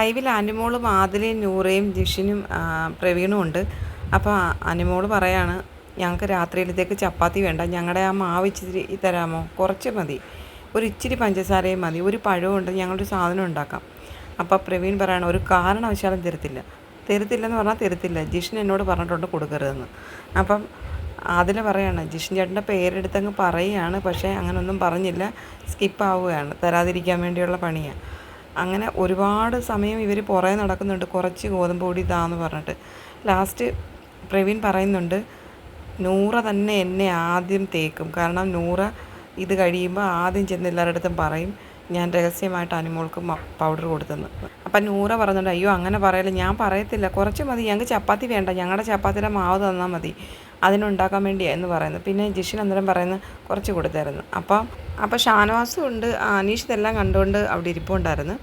ലൈവിൽ അനുമോളും ആദിലയും നൂറയും ജിഷിനും പ്രവീണും ഉണ്ട്. അപ്പോൾ അനുമോൾ പറയാണ് ഞങ്ങൾക്ക് രാത്രിയിലത്തേക്ക് ചപ്പാത്തി വേണ്ട. ഞങ്ങളുടെ ആ മാവ് ഇച്ചിരി തരാമോ? കുറച്ച് മതി. ഒരു ഇച്ചിരി പഞ്ചസാരയും മതി. ഒരു പഴവും ഉണ്ട്. ഞങ്ങളൊരു സാധനം ഉണ്ടാക്കാം. അപ്പോൾ പ്രവീൺ പറയാണ് ഒരു കാരണവശാലും തരത്തില്ല. തരത്തില്ലെന്ന് പറഞ്ഞാൽ തരത്തില്ല. ജിഷൻ എന്നോട് പറഞ്ഞിട്ടുണ്ട് കൊടുക്കരുതെന്ന്. അപ്പം അതിൽ പറയാണ് ജിഷൻ ചേട്ടന്റെ പേരെടുത്തങ്ങ് പറയുകയാണ് പക്ഷേ അങ്ങനൊന്നും പറഞ്ഞില്ല. സ്കിപ്പ് ആവുകയാണ് തരാതിരിക്കാൻ വേണ്ടിയുള്ള പണിയാണ് അങ്ങനെ ഒരുപാട് സമയം ഇവർ പുറകെ നടക്കുന്നുണ്ട്. കുറച്ച് ഗോതമ്പ് പൊടി ഇതാന്ന് പറഞ്ഞിട്ട്. ലാസ്റ്റ് പ്രവീൺ പറയുന്നുണ്ട് നൂറ തന്നെ എന്നെ ആദ്യം തേക്കും. കാരണം നൂറ ഇത് കഴിയുമ്പോൾ ആദ്യം ചെന്ന് എല്ലാവരുടെ അടുത്തും പറയും. ഞാൻ രഹസ്യമായിട്ട് അനുമോൾക്ക് പൗഡർ കൊടുത്തെന്ന്. അപ്പം നൂറ പറഞ്ഞിട്ട് അയ്യോ അങ്ങനെ പറയല്ല ഞാൻ പറയത്തില്ല. കുറച്ച് മതി ഞങ്ങൾക്ക് ചപ്പാത്തി വേണ്ട. ഞങ്ങളുടെ ചപ്പാത്തിയുടെ മാവ് തന്നാൽ മതി. അതിനുണ്ടാക്കാൻ വേണ്ടിയാണ് എന്ന് പറയുന്നത് പിന്നെ ജിഷിൻ അന്നേരം പറയുന്നത് കുറച്ച് കൊടുത്തായിരുന്നു അപ്പം അപ്പോൾ ഷാനവാസും ഉണ്ട് അനീഷ് ഇതെല്ലാം കണ്ടുകൊണ്ട് അവിടെ ഇരിപ്പുണ്ടായിരുന്നു.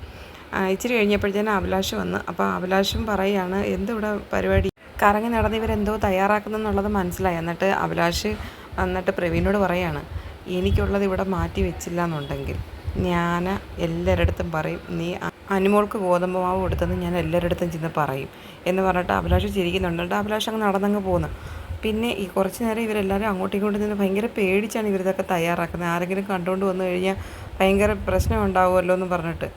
ഇച്ചിരി കഴിഞ്ഞപ്പോഴത്തേനും അഭിലാഷ് വന്ന് അപ്പോൾ അഭിലാഷും പറയുകയാണ് എന്തിവിടെ പരിപാടി? കറങ്ങി നടന്ന് ഇവരെന്തോ തയ്യാറാക്കുന്നെന്നുള്ളത് മനസ്സിലായി. എന്നിട്ട് അഭിലാഷ് എന്നിട്ട് പ്രവീണോട് പറയാണ് എനിക്കുള്ളത് ഇവിടെ മാറ്റി വെച്ചില്ല എന്നുണ്ടെങ്കിൽ ഞാൻ എല്ലാവരുടെ പറയും നീ അനുമോൾക്ക് ഗോതമ്പ് മാവ് കൊടുത്തെന്ന് ഞാൻ എല്ലാവരുടെ ചെന്ന് പറയും. എന്ന് പറഞ്ഞിട്ട് അഭിലാഷ് ചിരിക്കുന്നുണ്ട്. എന്നിട്ട് അഭിലാഷ് അങ്ങ് നടന്നങ്ങ് പോകുന്നു പിന്നെ ഈ കുറച്ച് നേരം ഇവരെല്ലാവരും അങ്ങോട്ടും ഇങ്ങോട്ടും നിന്ന് ഭയങ്കര പേടിച്ചാണ് ഇവരിതൊക്കെ തയ്യാറാക്കുന്നത്. ആരെങ്കിലും കണ്ടുകൊണ്ട് വന്നു കഴിഞ്ഞാൽ ഭയങ്കര പ്രശ്നം ഉണ്ടാവുമല്ലോ എന്ന് പറഞ്ഞിട്ട്.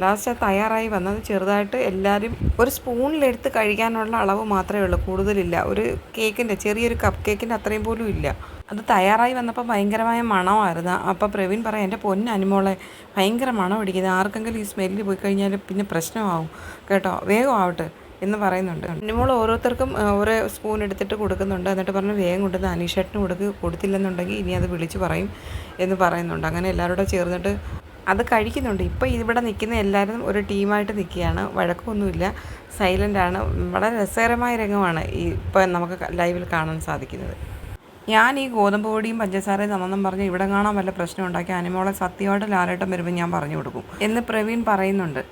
ലാസ്റ്റ് അത് തയ്യാറായി വന്നത് ചെറുതായിട്ട് എല്ലാവരും ഒരു സ്പൂണിലെടുത്ത് കഴിക്കാനുള്ള അളവ് മാത്രമേ ഉള്ളൂ. കൂടുതലില്ല. ഒരു കേക്കിന്റെ ചെറിയൊരു കപ്പ് കേക്കിന്റെ അത്രയും പോലും ഇല്ല. അത് തയ്യാറായി വന്നപ്പോൾ ഭയങ്കരമായ മണമായിരുന്നു. അപ്പോൾ പ്രവീൺ പറയാം എന്റെ പൊന്ന അനുമോളെ ഭയങ്കര മണം അടിക്കുന്നത് ആർക്കെങ്കിലും ഈ സ്മെല്ലിൽ പോയി കഴിഞ്ഞാൽ പിന്നെ പ്രശ്നമാവും. കേട്ടോ വേഗം ആവട്ടെ എന്ന് പറയുന്നുണ്ട്. അനുമോൾ ഓരോരുത്തർക്കും ഓരോ സ്പൂൺ എടുത്തിട്ട് കൊടുക്കുന്നുണ്ട്. എന്നിട്ട് പറഞ്ഞു വേഗം കൊണ്ടുവന്ന് അനീഷേട്ടന് കൊടുക്ക് കൊടുത്തില്ലെന്നുണ്ടെങ്കിൽ ഇനി അത് വിളിച്ച് പറയും എന്ന് പറയുന്നുണ്ട്. അങ്ങനെ എല്ലാവരോടും ചേർന്നിട്ട് അത് കഴിക്കുന്നുണ്ട്. ഇപ്പോൾ ഇവിടെ നിൽക്കുന്ന എല്ലാവരും ഒരു ടീമായിട്ട് നിൽക്കുകയാണ് വഴക്കമൊന്നുമില്ല സൈലന്റ് ആണ്. വളരെ രസകരമായ രംഗമാണ് ഈ ഇപ്പോൾ നമുക്ക് ലൈവിൽ കാണാൻ സാധിക്കുന്നത്. ഞാൻ ഈ ഗോതമ്പ് പൊടിയും പഞ്ചസാരയും തന്നെന്നും പറഞ്ഞ് ഇവിടെ കാണാൻ വല്ല പ്രശ്നം ഉണ്ടാക്കി അനിമോളെ സത്യമായിട്ട് ലാലേട്ടം വരുമ്പോൾ ഞാൻ പറഞ്ഞു കൊടുക്കും. എന്ന് പ്രവീൺ പറയുന്നുണ്ട്.